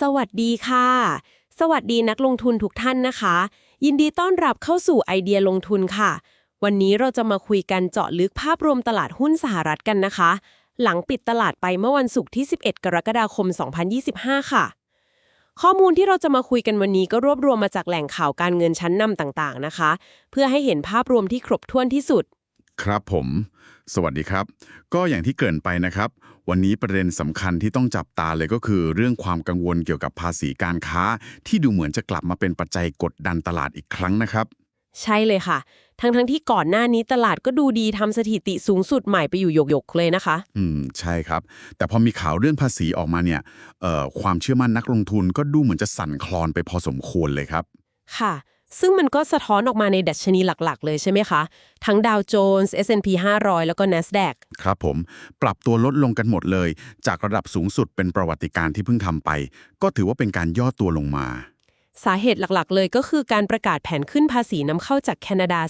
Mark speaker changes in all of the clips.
Speaker 1: สวัสดีค่ะ สวัสดีนักลงทุนทุกท่านนะคะ ยินดีต้อนรับเข้าสู่ไอเดียลงทุนค่ะ วันนี้เราจะมาคุยกันเจาะลึกภาพรวมตลาดหุ้นสหรัฐกันนะคะ หลังปิดตลาดไปเมื่อวันศุกร์ที่ 11 กรกฎาคม 2025 ค่ะ ข้อมูลที่เราจะมาคุยกันวันนี้ก็รวบรวมมาจากแหล่งข่าวการเงินชั้นนำต่างๆนะคะ เพื่อให้เห็นภาพรวมที่ครบถ้วนที่สุด
Speaker 2: ครับผม สวัสดีครับ ก็อย่างที่เกริ่นไปนะครับ วันนี้ประเด็นสำคัญที่ต้องจับตาเลยก็คือ เรื่องความกังวลเกี่ยวกับภาษีการค้า ที่ดูเหมือนจะกลับมาเป็นปัจจัยกดดันตลาดอีกครั้งนะครับ
Speaker 1: ใช่เลยค่ะ ทั้งๆทที่ก่อนหน้านี้ตลาดก็ดูดีทำสถิติสูงสุดใหม่ไปอยู่หยกๆเลยนะคะ
Speaker 2: อืม ใช่ครับ แต่พอมีข่าวเรื่องภาษีออกมาเนี่ยเอ่อความเชื่อมั่นนักลงทุนก็ดูเหมือนจะสั่นคลอนไปพอสมควรเลยครับ
Speaker 1: ค่ะ ซึ่งมันก็สะท้อนออกมาในดัชนีหลักๆ เลยใช่ไหมคะ ทั้งดาวโจนส์ S&P 500 แล้วก็ NASDAQ
Speaker 2: ครับผม ปรับตัวลดลงกันหมดเลย จากระดับสูงสุดเป็นประวัติการณ์ที่เพิ่งทำไป ก็ถือว่าเป็นการย่อตัวลงมา
Speaker 1: สาเหตุหลักๆ เลยก็คือการประกาศแผนขึ้นภาษีนำเข้าจากแคนาดา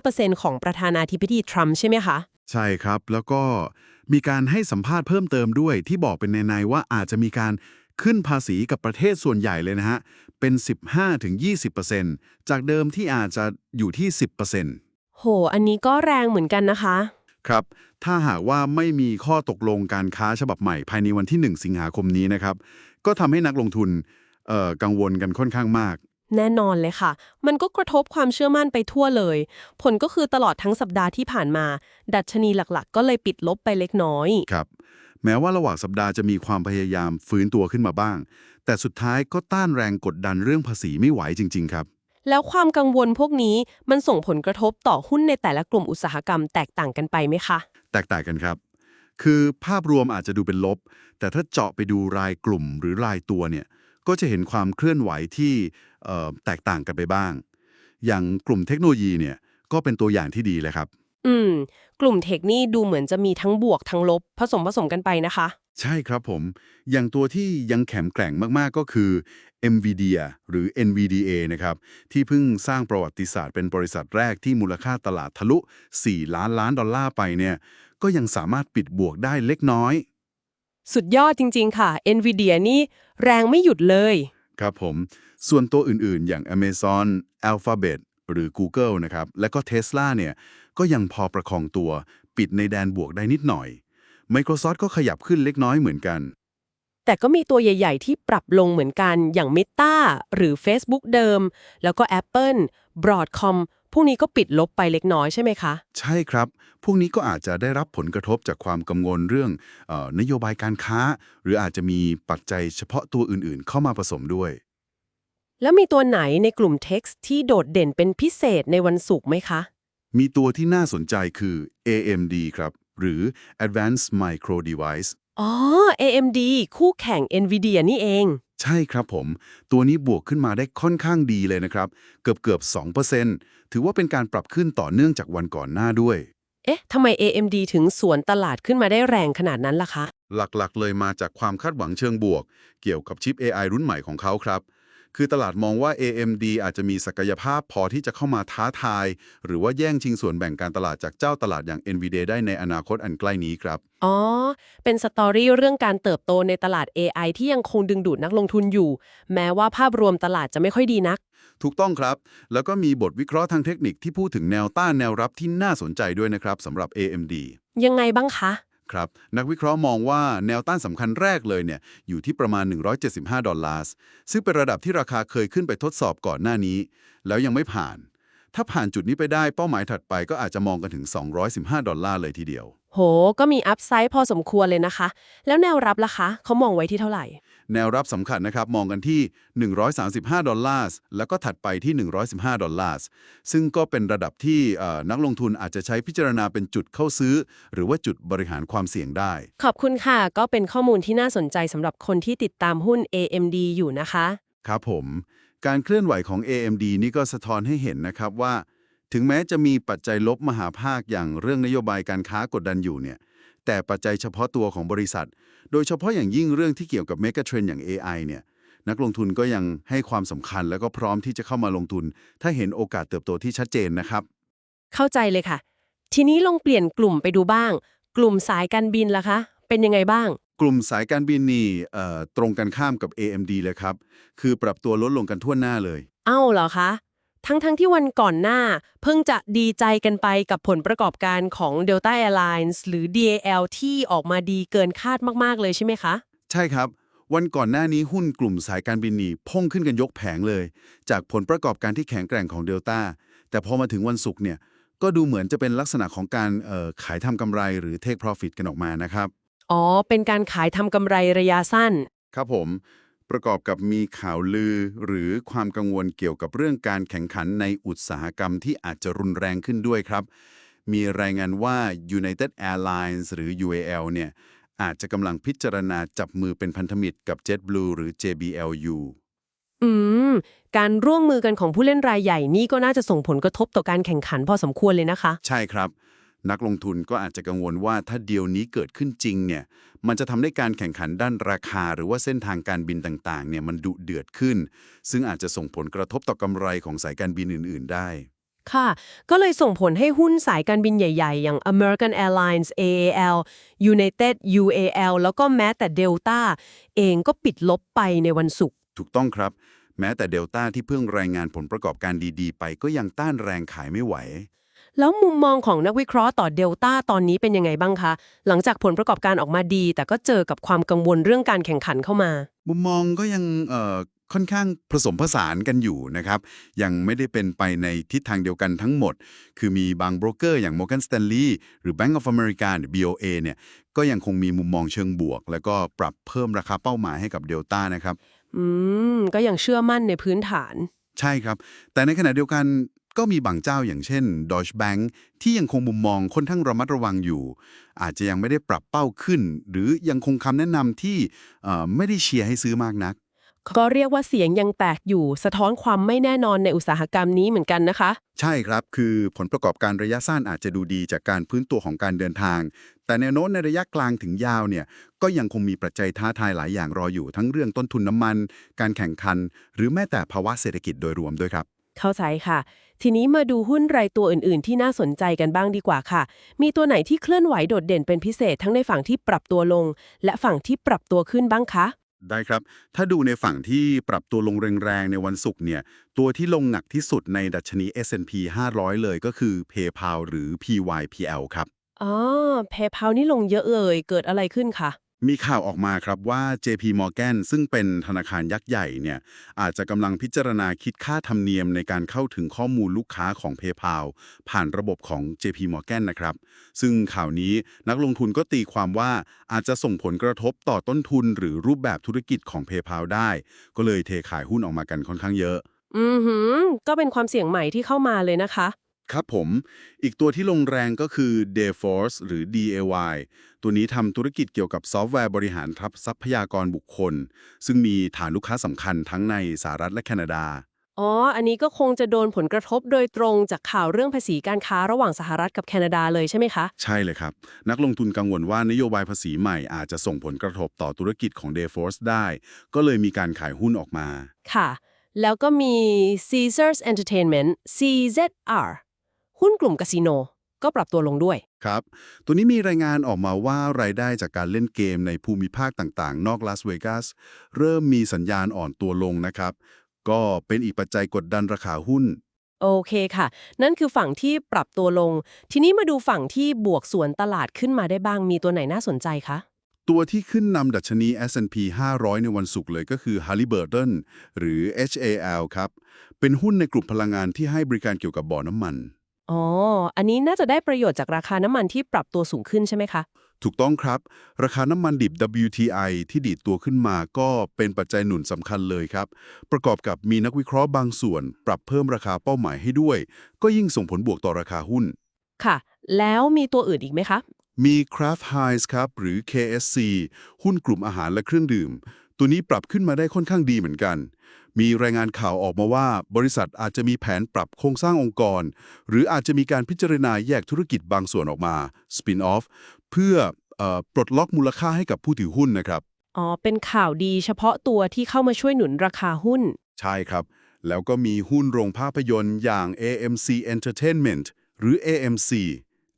Speaker 1: 35%ของประธานาธิบดีทรัมป์ใช่ไหมคะ
Speaker 2: ใช่ครับ แล้วก็มีการให้สัมภาษณ์เพิ่มเติมด้วยที่บอกเป็นในๆว่าอาจจะมีการ ขึ้นภาษีกับประเทศส่วนใหญ่เลยนะฮะ เป็น 15-20%จากเดิมที่อาจจะอยู่ที่ 10%
Speaker 1: โห อันนี้ก็แรงเหมือนกันนะคะ
Speaker 2: ครับ ถ้าหากว่าไม่มีข้อตกลงการค้าฉบับใหม่ภายในวันที่ 1 สิงหาคมนี้นะครับ ก็ทำให้นักลงทุนเอ่อกังวลกันค่อนข้างมาก
Speaker 1: แน่นอนเลยค่ะ มันก็กระทบความเชื่อมั่นไปทั่วเลย ผลก็คือตลอดทั้งสัปดาห์ที่ผ่านมา ดัชนีหลักๆ ก็เลยปิดลบไปเล็กน้อย
Speaker 2: ครับ แม้ว่าระหว่างสัปดาห์จะมีความพยายามฟื้นตัวขึ้นมาบ้าง แต่สุดท้ายก็ต้านแรงกดดันเรื่องภาษีไม่ไหวจริง ๆ ครับ
Speaker 1: แล้วความกังวลพวกนี้มันส่งผลกระทบต่อหุ้นในแต่ละกลุ่มอุตสาหกรรมแตกต่างกันไปไหมคะ
Speaker 2: แตกต่างกันครับ คือภาพรวมอาจจะดูเป็นลบ แต่ถ้าเจาะไปดูรายกลุ่มหรือรายตัวเนี่ย ก็จะเห็นความเคลื่อนไหวที่เอ่อแตกต่างกันไปบ้าง อย่างกลุ่มเทคโนโลยีเนี่ยก็เป็นตัวอย่างที่ดีเลยครับ
Speaker 1: อืม กลุ่มเทคนี่ดูเหมือนจะมีทั้งบวกทั้งลบ ผสมผสมกันไปนะคะ
Speaker 2: ใช่ครับผม อย่างตัวที่ยังแข็งแกร่งมาก ๆ ก็คือ NVIDIA หรือ NVDA นะครับ ที่เพิ่งสร้างประวัติศาสตร์เป็นบริษัทแรกที่มูลค่าตลาดทะลุ 4 ล้านล้านดอลลาร์ไปเนี่ย ก็ยังสามารถปิดบวกได้เล็กน้อย
Speaker 1: สุดยอดจริง ๆ ค่ะ NVIDIA นี่แรงไม่หยุดเลย
Speaker 2: ครับผม ส่วนตัวอื่นๆ อย่าง Amazon Alphabet หรือ Google นะครับ และก็ Tesla เนี่ย ก็ยังพอประคองตัว ปิดในแดนบวกได้นิดหน่อย Microsoft ก็ขยับขึ้นเล็กน้อยเหมือนกัน
Speaker 1: แต่ก็มีตัวใหญ่ ๆ ที่ปรับลงเหมือนกันอย่าง Meta หรือ Facebook เดิม แล้วก็ Apple Broadcom พวกนี้ก็ปิดลบไปเล็กน้อยใช่ไหมคะ
Speaker 2: ใช่ครับ พวกนี้ก็อาจจะได้รับผลกระทบจากความกังวลเรื่องเออนโยบายการค้า หรืออาจจะมีปัจจัยเฉพาะตัวอื่นๆ เข้ามาผสมด้วย
Speaker 1: แล้วมีตัวไหนในกลุ่ม Text ที่โดดเด่นเป็นพิเศษในวันศุกร์ไหมคะ
Speaker 2: มีตัวที่น่าสนใจคือ AMD ครับ หรือ Advanced Micro Device
Speaker 1: อ๋อ AMD คู่แข่ง NVIDIA นี่เอง
Speaker 2: ใช่ครับผม ตัวนี้บวกขึ้นมาได้ค่อนข้างดีเลยนะครับ เกือบเกือบ2%ถือว่าเป็นการปรับขึ้นต่อเนื่องจากวันก่อนหน้าด้วย
Speaker 1: เอ๊ะทำไม AMD ถึงสวนตลาดขึ้นมาได้แรงขนาดนั้นล่ะคะ
Speaker 2: หลักๆ เลยมาจากความคาดหวังเชิงบวก เกี่ยวกับชิป AI รุ่นใหม่ของเขาครับ คือตลาดมองว่า AMD อาจจะมีศักยภาพพอที่จะเข้ามาท้าทาย หรือว่าแย่งชิงส่วนแบ่งการตลาดจากเจ้าตลาดอย่าง NVIDIA ได้ในอนาคตอันใกล้นี้ครับ
Speaker 1: อ๋อ เป็นสตอรี่เรื่องการเติบโตในตลาด AI ที่ยังคงดึงดูดนักลงทุนอยู่ แม้ว่าภาพรวมตลาดจะไม่ค่อยดีนัก
Speaker 2: ถูกต้องครับ แล้วก็มีบทวิเคราะห์ทางเทคนิคที่พูดถึงแนวต้านแนวรับที่น่าสนใจด้วยนะครับสำหรับ AMD
Speaker 1: ยังไงบ้างคะ
Speaker 2: ครับ นักวิเคราะห์มองว่าแนวต้านสำคัญแรกเลยเนี่ยอยู่ที่ประมาณ 175 ดอลลาร์ ซึ่งเป็นระดับที่ราคาเคยขึ้นไปทดสอบก่อนหน้านี้ แล้วยังไม่ผ่าน ถ้าผ่านจุดนี้ไปได้เป้าหมายถัดไปก็อาจจะมองกันถึง 215 ดอลลาร์เลยทีเดียว
Speaker 1: โห ก็มีอัพไซด์พอสมควรเลยนะคะ แล้วแนวรับล่ะคะเขามองไว้ที่เท่าไหร่
Speaker 2: แนวรับสำคัญนะครับ มองกันที่ 135 ดอลลาร์แล้วก็ถัดไปที่ 115 ดอลลาร์ซึ่งก็เป็นระดับที่เอ่อนักลงทุนอาจจะใช้พิจารณาเป็นจุดเข้าซื้อ หรือว่าจุดบริหารความเสี่ยงได้
Speaker 1: ขอบคุณค่ะ ก็เป็นข้อมูลที่น่าสนใจสำหรับคนที่ติดตามหุ้น AMD อยู่นะคะ
Speaker 2: ครับผม การเคลื่อนไหวของ AMD นี่ก็สะท้อนให้เห็นนะครับว่า ถึงแม้จะมีปัจจัยลบมหาภาคอย่างเรื่องนโยบายการค้ากดดันอยู่เนี่ย แต่ปัจจัยเฉพาะตัวของบริษัท โดยเฉพาะอย่างยิ่งเรื่องที่เกี่ยวกับเมกะเทรนอย่าง AI เนี่ย นักลงทุนก็ยังให้ความสำคัญแล้วก็พร้อมที่จะเข้ามาลงทุน ถ้าเห็นโอกาสเติบโตที่ชัดเจนนะครับ
Speaker 1: เข้าใจเลยค่ะ ทีนี้ลองเปลี่ยนกลุ่มไปดูบ้าง กลุ่มสายการบินล่ะคะ เป็นยังไงบ้าง
Speaker 2: กลุ่มสายการบินนี่เอ่อตรงกันข้ามกับ AMD เลยครับ คือปรับตัวลดลงกันทั่วหน้าเลย
Speaker 1: เอ้าเหรอคะ ทั้งๆทที่วันก่อนหน้า เพิ่งจะดีใจกันไปกับผลประกอบการของ Delta Airlines หรือ DAL ที่ออกมาดีเกินคาดมากๆเลยใช่ไหมคะ
Speaker 2: ใช่ครับ วันก่อนหน้านี้หุ้นกลุ่มสายการบินนี่พุ่งขึ้นกันยกแผงเลย จากผลประกอบการที่แข็งแกร่งของเดลต้าแต่พอมาถึงวันศุกร์เนี่ยก็ดูเหมือนจะเป็นลักษณะของการเอ่อขายทำกำไรหรือ take profit กันออกมานะครับ
Speaker 1: อ๋อ เป็นการขายทำกำไรระยะสั้น
Speaker 2: ครับผม ประกอบกับมีข่าวลือหรือความกังวลเกี่ยวกับเรื่องการแข่งขันในอุตสาหกรรมที่อาจจะรุนแรงขึ้นด้วยครับ มีรายงานว่า United Airlines หรือ UAL เนี่ยอาจจะกำลังพิจารณาจับมือเป็นพันธมิตรกับ JetBlue หรือ JBLU
Speaker 1: อืม การร่วมมือกันของผู้เล่นรายใหญ่นี่ก็น่าจะส่งผลกระทบต่อการแข่งขันพอสมควรเลยนะคะ
Speaker 2: ใช่ครับ นักลงทุนก็อาจจะกังวลว่าถ้าเดียวนี้เกิดขึ้นจริงเนี่ยมันจะทำให้การแข่งขันด้านราคา หรือว่าเส้นทางการบินต่างๆเนี่ยมันดุเดือดขึ้น ซึ่งอาจจะส่งผลกระทบต่อกำไรของสายการบินอื่น ๆ ได้
Speaker 1: ค่ะ ก็เลยส่งผลให้หุ้นสายการบินใหญ่ ๆ อย่าง American Airlines AAL United UAL แล้วก็แม้แต่ Delta เองก็ปิดลบไปในวันศุกร์
Speaker 2: ถูกต้องครับแม้แต่เดลต้าที่เพิ่งรายงานผลประกอบการดีๆ ไปก็ยังต้านแรงขายไม่ไหว
Speaker 1: แล้วมุมมองของนักวิเคราะห์ต่อเดลต้าตอนนี้เป็นยังไงบ้างคะ หลังจากผลประกอบการออกมาดี แต่ก็เจอกับความกังวลเรื่องการแข่งขันเข้ามา
Speaker 2: มุมมองก็ยังเอ่อค่อนข้างผสมผสานกันอยู่นะครับ ยังไม่ได้เป็นไปในทิศทางเดียวกันทั้งหมด คือมีบางโบรกเกอร์อย่าง Morgan Stanley หรือ Bank of America หรือ BOA เนี่ยก็ยังคงมีมุมมองเชิงบวก แล้วก็ปรับเพิ่มราคาเป้าหมายให้กับเดลต้านะครับ
Speaker 1: อืม ก็ยังเชื่อมั่นในพื้นฐาน
Speaker 2: ใช่ครับ แต่ในขณะเดียวกัน ก็มีบางเจ้าอย่างเช่น Deutsche Bank ที่ยังคงมุมมองค่อนข้างระมัดระวังอยู่ อาจจะยังไม่ได้ปรับเป้าขึ้น หรือยังคงคำแนะนำที่เอ่อไม่ได้เชียร์ให้ซื้อมากนัก
Speaker 1: ก็เรียกว่าเสียงยังแตกอยู่ สะท้อนความไม่แน่นอนในอุตสาหกรรมนี้เหมือนกันนะคะ
Speaker 2: ใช่ครับคือผลประกอบการระยะสั้นอาจจะดูดีจากการพื้นตัวของการเดินทาง แต่แนวโน้มในระยะกลางถึงยาวเนี่ยก็ยังคงมีปัจจัยท้าทายหลายอย่างรออยู่ทั้งเรื่องต้นทุนน้ำมัน การแข่งขัน หรือแม้แต่ภาวะเศรษฐกิจโดยรวมด้วยครับ
Speaker 1: เข้าใจค่ะ ทีนี้มาดูหุ้นรายตัวอื่นๆ ที่น่าสนใจกันบ้างดีกว่าค่ะ มีตัวไหนที่เคลื่อนไหวโดดเด่นเป็นพิเศษทั้งในฝั่งที่ปรับตัวลง และฝั่งที่ปรับตัวขึ้นบ้างคะ
Speaker 2: ได้ครับ ถ้าดูในฝั่งที่ปรับตัวลงแรงๆ ในวันศุกร์เนี่ย ตัวที่ลงหนักที่สุดในดัชนี S&P 500 เลยก็คือ PayPal หรือ PYPL ครับ
Speaker 1: อ๋อ PayPal นี่ลงเยอะเลย เกิดอะไรขึ้นคะ
Speaker 2: มีข่าวออกมาครับว่า JP Morgan ซึ่งเป็นธนาคารยักษ์ใหญ่เนี่ยอาจจะกำลังพิจารณาคิดค่าธรรมเนียมในการเข้าถึงข้อมูลลูกค้าของ PayPal ผ่านระบบของ JP Morgan นะครับ ซึ่งข่าวนี้นักลงทุนก็ตีความว่าอาจจะส่งผลกระทบต่อต้นทุนหรือรูปแบบธุรกิจของ PayPal ได้ ก็เลยเทขายหุ้นออกมากันค่อนข้างเยอะ
Speaker 1: อือหือ ก็เป็นความเสี่ยงใหม่ที่เข้ามาเลยนะคะ
Speaker 2: ครับผม อีกตัวที่ลงแรงก็คือ Dayforce หรือ DAY ตัวนี้ทำธุรกิจเกี่ยวกับซอฟต์แวร์บริหารทับทรัพยากรบุคคล ซึ่งมีฐานลูกค้าสำคัญทั้งในสหรัฐและแคนาดา
Speaker 1: อ๋อ อันนี้ก็คงจะโดนผลกระทบโดยตรงจากข่าวเรื่องภาษีการค้าระหว่างสหรัฐกับแคนาดาเลยใช่ไหมคะ
Speaker 2: ใช่เลยครับ นักลงทุนกังวลว่านโยบายภาษีใหม่อาจจะส่งผลกระทบต่อธุรกิจของ Dayforce ได้ ก็เลยมีการขายหุ้นออกมา
Speaker 1: ค่ะ แล้วก็มี Caesars Entertainment CZR หุ้นกลุ่มคาสิโนก็ปรับตัวลงด้วย
Speaker 2: ครับ ตัวนี้มีรายงานออกมาว่ารายได้จากการเล่นเกมในภูมิภาคต่างๆ นอกลาสเวกัสเริ่มมีสัญญาณอ่อนตัวลงนะครับ ก็เป็นอีกปัจจัยกดดันราคาหุ้น
Speaker 1: โอเคค่ะ นั่นคือฝั่งที่ปรับตัวลง ทีนี้มาดูฝั่งที่บวกสวนตลาดขึ้นมาได้บ้างมีตัวไหนน่าสนใจคะ
Speaker 2: ตัวที่ขึ้นนำดัชนี S&P 500 ในวันศุกร์เลยก็คือ Halliburton หรือ HAL ครับ เป็นหุ้นในกลุ่มพลังงานที่ให้บริการเกี่ยวกับบ่อน้ำมัน
Speaker 1: อ๋อ อันนี้น่าจะได้ประโยชน์จากราคาน้ำมันที่ปรับตัวสูงขึ้นใช่ไหมคะ
Speaker 2: ถูกต้องครับ ราคาน้ำมันดิบ WTI ที่ดีดตัวขึ้นมาก็เป็นปัจจัยหนุนสำคัญเลยครับ ประกอบกับมีนักวิเคราะห์บางส่วน ปรับเพิ่มราคาเป้าหมายให้ด้วย ก็ยิ่งส่งผลบวกต่อราคาหุ้น
Speaker 1: ค่ะ แล้วมีตัวอื่นอีกไหมคะ
Speaker 2: มี Kraft Heinz ครับ หรือ KSC หุ้นกลุ่มอาหารและเครื่องดื่ม ตัวนี้ปรับขึ้นมาได้ค่อนข้างดีเหมือนกัน มีรายงานข่าวออกมาว่า บริษัทอาจจะมีแผนปรับโครงสร้างองค์กร หรืออาจจะมีการพิจารณาแยกธุรกิจบางส่วนออกมา spin off เพื่อเออปลดล็อกมูลค่าให้กับผู้ถือหุ้นนะครับ
Speaker 1: อ๋อเป็นข่าวดีเฉพาะตัวที่เข้ามาช่วยหนุนราคาหุ้น
Speaker 2: ใช่ครับ แล้วก็มีหุ้นโรงภาพยนตร์อย่าง AMC Entertainment หรือ AMC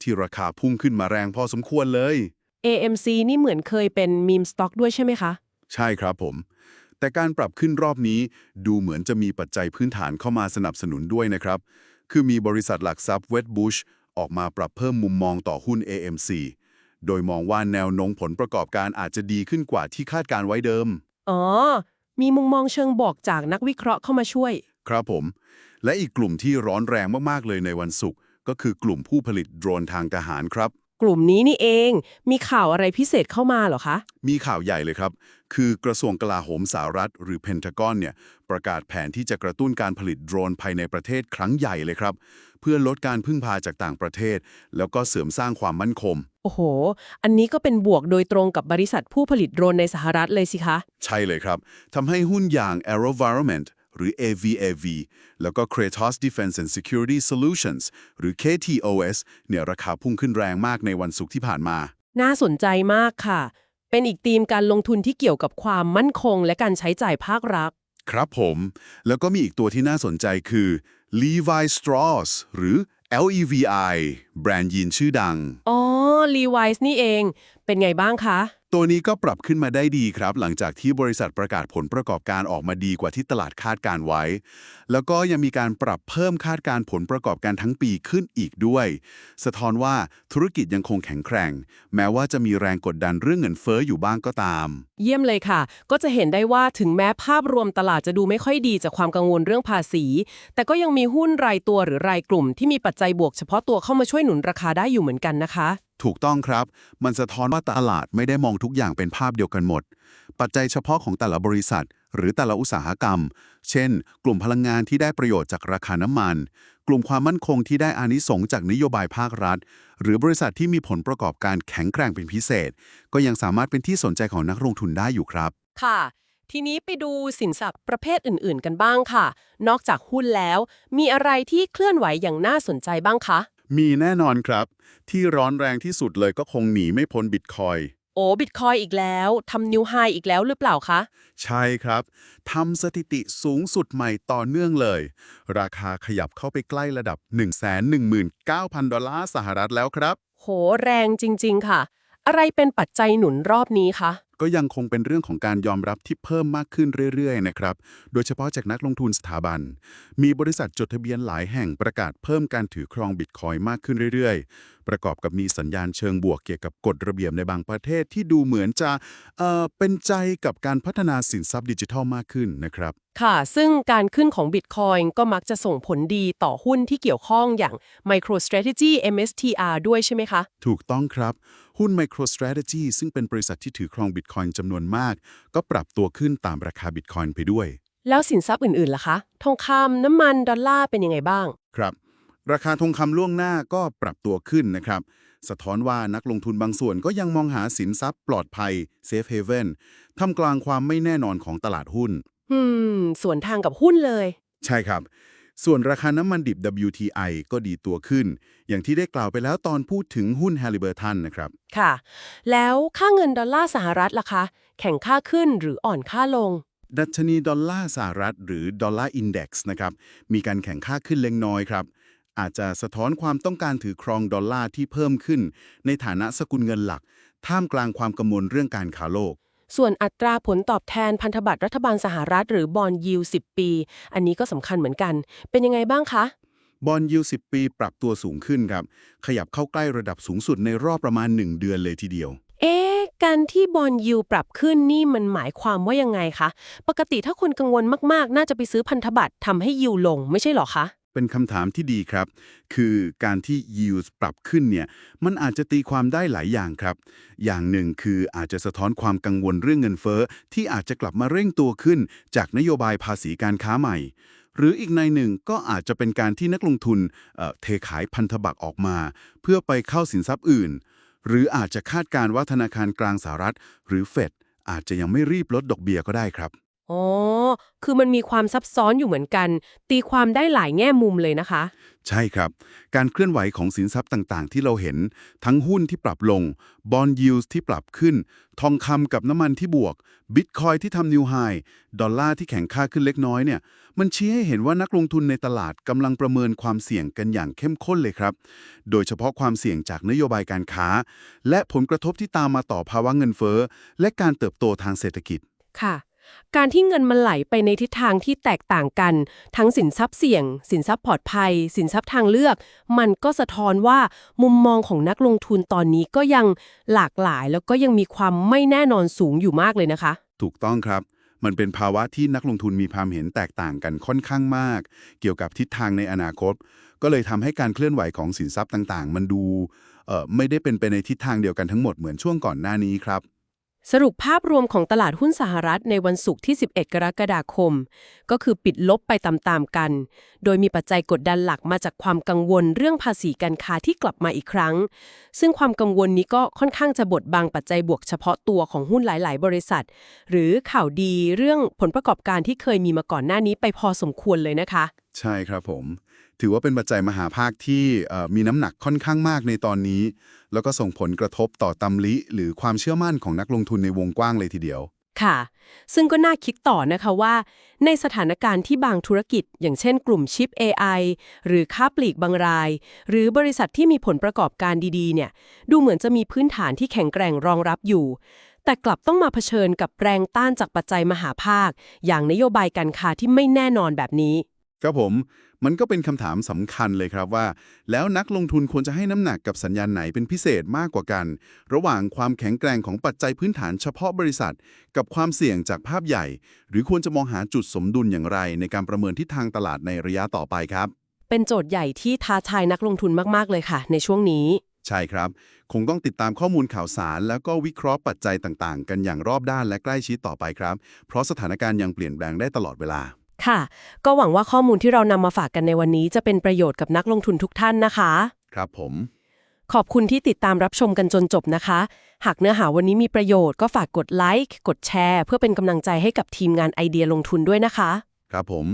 Speaker 2: ที่ราคาพุ่งขึ้นมาแรงพอสมควรเลย
Speaker 1: AMC นี่เหมือนเคยเป็นมีมสต็อกด้วยใช่ไหมคะ
Speaker 2: ใช่ครับผม แต่การปรับขึ้นรอบนี้ดูเหมือนจะมีปัจจัยพื้นฐานเข้ามาสนับสนุนด้วยนะครับ คือมีบริษัทหลักทรัพย์ Wedbush ออกมาปรับเพิ่มมุมมองต่อหุ้น AMC โดยมองว่าแนวโน้มผลประกอบการอาจจะดีขึ้นกว่าที่คาดการไว้เดิม
Speaker 1: อ๋อ มีมุมมองเชิงบอกจากนักวิเคราะห์เข้ามาช่วย
Speaker 2: ครับผม และอีกกลุ่มที่ร้อนแรงมากๆเลยในวันศุกร์ก็คือกลุ่มผู้ผลิตโดรนทางทหารครับ
Speaker 1: กลุ่มนี้นี่เอง มีข่าวอะไรพิเศษเข้ามาเหรอคะ
Speaker 2: มีข่าวใหญ่เลยครับ คือกระทรวงกลาโหมสหรัฐ หรือเพนทากอนเนี่ยประกาศแผนที่จะกระตุ้นการผลิตโดรนภายในประเทศครั้งใหญ่เลยครับ เพื่อลดการพึ่งพาจากต่างประเทศ แล้วก็เสริมสร้างความมั่นคง
Speaker 1: โอ้โห อันนี้ก็เป็นบวกโดยตรงกับบริษัทผู้ผลิตโดรนในสหรัฐเลยสิคะ
Speaker 2: ใช่เลยครับทำให้หุ้นอย่าง AeroVironment หรือ AVAV แล้วก็ Kratos Defense and Security Solutions หรือ KTOS เนี่ยราคาพุ่งขึ้นแรงมากในวันศุกร์ที่ผ่านมา
Speaker 1: น่าสนใจมากค่ะ เป็นอีกธีมการลงทุนที่เกี่ยวกับความมั่นคง และการใช้จ่ายภาครัฐ
Speaker 2: ครับผม แล้วก็มีอีกตัวที่น่าสนใจคือ Levi Strauss หรือ LEVI แบรนด์ยีนชื่อดัง
Speaker 1: อ๋อ Levi's นี่เอง เป็นไงบ้างคะ
Speaker 2: ตัวนี้ก็ปรับขึ้นมาได้ดีครับ หลังจากที่บริษัทประกาศผลประกอบการออกมาดีกว่าที่ตลาดคาดการไว้ แล้วก็ยังมีการปรับเพิ่มคาดการผลประกอบการทั้งปีขึ้นอีกด้วย สะท้อนว่าธุรกิจยังคงแข็งแกร่ง แม้ว่าจะมีแรงกดดันเรื่องเงินเฟ้ออยู่บ้างก็ตาม
Speaker 1: เยี่ยมเลยค่ะ ก็จะเห็นได้ว่าถึงแม้ภาพรวมตลาดจะดูไม่ค่อยดีจากความกังวลเรื่องภาษี แต่ก็ยังมีหุ้นรายตัวหรือรายกลุ่ม ที่มีปัจจัยบวกเฉพาะตัวเข้ามาช่วยหนุนราคาได้อยู่เหมือนกันนะคะ
Speaker 2: ถูกต้องครับ มันสะท้อนว่าตลาดไม่ได้มองทุกอย่างเป็นภาพเดียวกันหมด ปัจจัยเฉพาะของแต่ละบริษัท หรือแต่ละอุตสาหกรรม เช่น กลุ่มพลังงานที่ได้ประโยชน์จากราคาน้ำมัน กลุ่มความมั่นคงที่ได้อานิสงส์จากนโยบายภาครัฐ หรือบริษัทที่มีผลประกอบการแข็งแกร่งเป็นพิเศษ ก็ยังสามารถเป็นที่สนใจของนักลงทุนได้อยู่ครับ
Speaker 1: ค่ะ ทีนี้ไปดูสินทรัพย์ประเภทอื่น ๆ กันบ้างค่ะ นอกจากหุ้นแล้ว มีอะไรที่เคลื่อนไหวอย่างน่าสนใจบ้างคะ
Speaker 2: มีแน่นอนครับ ที่ร้อนแรงที่สุดเลยก็คงหนีไม่พ้นบิตคอย
Speaker 1: โอ้บิตคอยอีกแล้วทำนิวไฮอีกแล้วหรือเปล่าคะ
Speaker 2: ใช่ครับทำสถิติสูงสุดใหม่ต่อเนื่องเลย ราคาขยับเข้าไปใกล้ระดับ 119,000 ดอลลาร์สหรัฐแล้วครับ
Speaker 1: โห แรงจริง ๆ ค่ะ อะไรเป็นปัจจัยหนุนรอบนี้คะ
Speaker 2: ก็ยังคงเป็นเรื่องของการยอมรับที่เพิ่มมากขึ้นเรื่อยๆนะครับ โดยเฉพาะจากนักลงทุนสถาบัน มีบริษัทจดทะเบียนหลายแห่งประกาศเพิ่มการถือครองบิตคอยมากขึ้นเรื่อยๆ ประกอบกับมีสัญญาณเชิงบวกเกี่ยวกับกฎระเบียบในบางประเทศที่ดูเหมือนจะเอ่อเป็นใจกับการพัฒนาสินทรัพย์ดิจิทัลมากขึ้นนะครับ
Speaker 1: ค่ะ ซึ่งการขึ้นของบิตคอยก็มักจะส่งผลดีต่อหุ้นที่เกี่ยวข้องอย่าง MicroStrategy MSTR ด้วยใช่ไหมคะ
Speaker 2: ถูกต้องครับ หุ้น MicroStrategy ซึ่งเป็นบริษัทที่ถือครองบิตคอยน์จำนวนมาก ก็ปรับตัวขึ้นตามราคาบิตคอยน์ไปด้วย
Speaker 1: แล้วสินทรัพย์อื่นๆล่ะคะ ทองคำน้ำมัน ดอลลาร์เป็นยังไงบ้าง
Speaker 2: ครับ ราคาทองคำล่วงหน้าก็ปรับตัวขึ้นนะครับ สะท้อนว่านักลงทุนบางส่วนก็ยังมองหาสินทรัพย์ปลอดภัย Safe Haven ท่ามกลางความไม่แน่นอนของตลาดหุ้น
Speaker 1: อืม ส่วนทางกับหุ้นเลย
Speaker 2: ใช่ครับ ส่วนราคาน้ำมันดิบ WTI ก็ดีตัวขึ้น อย่างที่ได้กล่าวไปแล้วตอนพูดถึงหุ้น Halliburton นะครับ
Speaker 1: ค่ะ แล้วค่าเงินดอลลาร์สหรัฐล่ะคะ แข่งค่าขึ้นหรืออ่อนค่าลง
Speaker 2: ดัชนีดอลลาร์สหรัฐหรือดอลลาร์อินเด็กซ์นะครับ มีการแข่งค่าขึ้นเล็กน้อยครับ อาจจะสะท้อนความต้องการถือครองดอลลาร์ที่เพิ่มขึ้น ในฐานะสกุลเงินหลัก ท่ามกลางความกังวลเรื่องการค้าโลก
Speaker 1: ส่วนอัตราผลตอบแทนพันธบัตรรัฐบาลสหรัฐหรือบอนยิว10 ปี อันนี้ก็สำคัญเหมือนกัน เป็นยังไงบ้างคะ
Speaker 2: บอลยู10 ปีปรับตัวสูงขึ้นครับ ขยับเข้าใกล้ระดับสูงสุดในรอบประมาณ 1 เดือนเลยทีเดียว
Speaker 1: เอ๊ะการที่บอนยิวปรับขึ้นนี่มันหมายความว่ายังไงคะ ปกติถ้าคนกังวลมากๆ น่าจะไปซื้อพันธบัตรทำให้ยิวลงไม่ใช่เหรอคะ
Speaker 2: เป็นคำถามที่ดีครับ คือการที่ yields ปรับขึ้นเนี่ยมันอาจจะตีความได้หลายอย่างครับ อย่างหนึ่งคืออาจจะสะท้อนความกังวลเรื่องเงินเฟ้อ ที่อาจจะกลับมาเร่งตัวขึ้น จากนโยบายภาษีการค้าใหม่ หรืออีกในหนึ่งก็อาจจะเป็นการที่นักลงทุนเเทขายพันธบัตรออกมา เพื่อไปเข้าสินทรัพย์อื่น หรืออาจจะคาดการว่าธนาคารกลางสหรัฐ หรือเฟดอาจจะยังไม่รีบลดดอกเบี้ยก็ได้ครับ
Speaker 1: อ๋อ คือมันมีความซับซ้อนอยู่เหมือนกัน ตีความได้หลายแง่มุมเลยนะคะ
Speaker 2: ใช่ครับ การเคลื่อนไหวของสินทรัพย์ต่างๆ ที่เราเห็น ทั้งหุ้นที่ปรับลง บอนยิลส์ที่ปรับขึ้น ทองคำกับน้ำมันที่บวก บิตคอยที่ทำนิวไฮ ดอลลาร์ที่แข็งค่าขึ้นเล็กน้อยเนี่ย มันชี้ให้เห็นว่านักลงทุนในตลาดกำลังประเมินความเสี่ยงกันอย่างเข้มข้นเลยครับ โดยเฉพาะความเสี่ยงจากนโยบายการค้า และผลกระทบที่ตามมาต่อภาวะเงินเฟ้อ และการเติบโตทางเศรษฐกิจ
Speaker 1: ค่ะ การที่เงินมันไหลไปในทิศทางที่แตกต่างกัน ทั้งสินทรัพย์เสี่ยง สินทรัพย์ปลอดภัย สินทรัพย์ทางเลือก มันก็สะท้อนว่ามุมมองของนักลงทุนตอนนี้ก็ยังหลากหลาย แล้วก็ยังมีความไม่แน่นอนสูงอยู่มากเลยนะคะ
Speaker 2: ถูกต้องครับมันเป็นภาวะที่นักลงทุนมีความเห็นแตกต่างกันค่อนข้างมาก เกี่ยวกับทิศทางในอนาคต ก็เลยทำให้การเคลื่อนไหวของสินทรัพย์ต่างๆ มันดูเอ่อไม่ได้เป็นไปในทิศทางเดียวกันทั้งหมดเหมือนช่วงก่อนหน้านี้ครับ
Speaker 1: สรุปภาพรวมของตลาดหุ้นสหรัฐในวันศุกร์ที่ 11 กรกฎาคม ก็คือปิดลบไปตามๆกัน โดยมีปัจจัยกดดันหลักมาจากความกังวลเรื่องภาษีการค้าที่กลับมาอีกครั้ง ซึ่งความกังวลนี้ก็ค่อนข้างจะบดบังปัจจัยบวกเฉพาะตัวของหุ้นหลายๆ บริษัท หรือข่าวดีเรื่องผลประกอบการที่เคยมีมาก่อนหน้านี้ไปพอสมควรเลยนะคะ
Speaker 2: ใช่ครับผม ถือว่าเป็นปัจจัยมหาภาคที่มีน้ำหนักค่อนข้างมากในตอนนี้ แล้วก็ส่งผลกระทบต่อตำลิ หรือความเชื่อมั่นของนักลงทุนในวงกว้างเลยทีเดียว
Speaker 1: ค่ะ ซึ่งก็น่าคิดต่อนะคะว่า ในสถานการณ์ที่บางธุรกิจ อย่างเช่นกลุ่มชิป AI หรือค้าปลีกบางราย หรือบริษัทที่มีผลประกอบการดีๆ เนี่ย ดูเหมือนจะมีพื้นฐานที่แข็งแกร่งรองรับอยู่แต่กลับต้องมาเผชิญกับแรงต้านจากปัจจัยมหาภาค อย่างนโยบายการค้าที่ไม่แน่นอนแบบนี้
Speaker 2: ครับผม มันก็เป็นคำถามสำคัญเลยครับว่า แล้วนักลงทุนควรจะให้น้ำหนักกับสัญญาณไหนเป็นพิเศษมากกว่ากัน ระหว่างความแข็งแกร่งของปัจจัยพื้นฐานเฉพาะบริษัท กับความเสี่ยงจากภาพใหญ่ หรือควรจะมองหาจุดสมดุลอย่างไร ในการประเมินทิศทางตลาดในระยะต่อไปครับ
Speaker 1: เป็นโจทย์ใหญ่ที่ท้าทายนักลงทุนมากๆเลยค่ะ ในช่วงนี้
Speaker 2: ใช่ครับ คงต้องติดตามข้อมูลข่าวสาร แล้วก็วิเคราะห์ปัจจัยต่างๆ กันอย่างรอบด้านและใกล้ชิดต่อไปครับ เพราะสถานการณ์ยังเปลี่ยนแปลงได้ตลอดเวลา
Speaker 1: ค่ะ ก็หวังว่าข้อมูลที่เรานำมาฝากกันในวันนี้ จะเป็นประโยชน์กับนักลงทุนทุกท่านนะคะ
Speaker 2: ครับผม
Speaker 1: ขอบคุณที่ติดตามรับชมกันจนจบนะคะ หากเนื้อหาวันนี้มีประโยชน์ก็ฝากกดไลค์กดแชร์ เพื่อเป็นกำลังใจให้กับทีมงานไอเดียลงทุนด้วยนะคะ
Speaker 2: ครับผม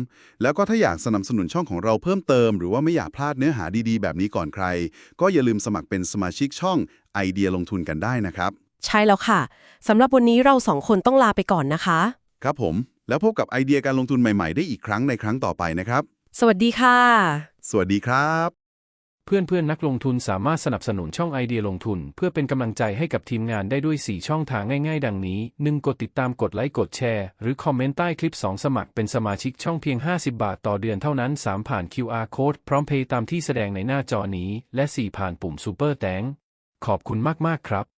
Speaker 2: แล้วก็ถ้าอยากสนับสนุนช่องของเราเพิ่มเติม หรือว่าไม่อยากพลาดเนื้อหาดีๆ แบบนี้ก่อนใคร ก็อย่าลืมสมัครเป็นสมาชิกช่องไอเดียลงทุนกันได้นะครับ
Speaker 1: ใช่แล้วค่ะสำหรับวันนี้เราสองคนต้องลาไปก่อนนะคะ
Speaker 2: ครับผมแล้วพบกับไอเดียการลงทุนใหม่ ๆ ได้อีกครั้งในครั้งต่อไปนะครับ
Speaker 1: สวัสดีค่ะ
Speaker 2: สวัสดีครับ
Speaker 3: เพื่อนเพื่อนๆนักลงทุนสามารถสนับสนุนช่องไอเดียลงทุน เพื่อเป็นกำลังใจให้กับทีมงานได้ด้วย 4 ช่องทางง่ายๆ ดังนี้ 1. กดติดตามกดไลค์กดแชร์ หรือคอมเมนต์ใต้คลิป 2 สมัครเป็นสมาชิกช่องเพียง 50 บาทต่อเดือนเท่านั้น 3 ผ่าน QR Code พร้อมเพย์ตามที่แสดงในหน้าจอนี้ และ 4 ผ่านปุ่ม Super แตงขอบคุณมากๆครับ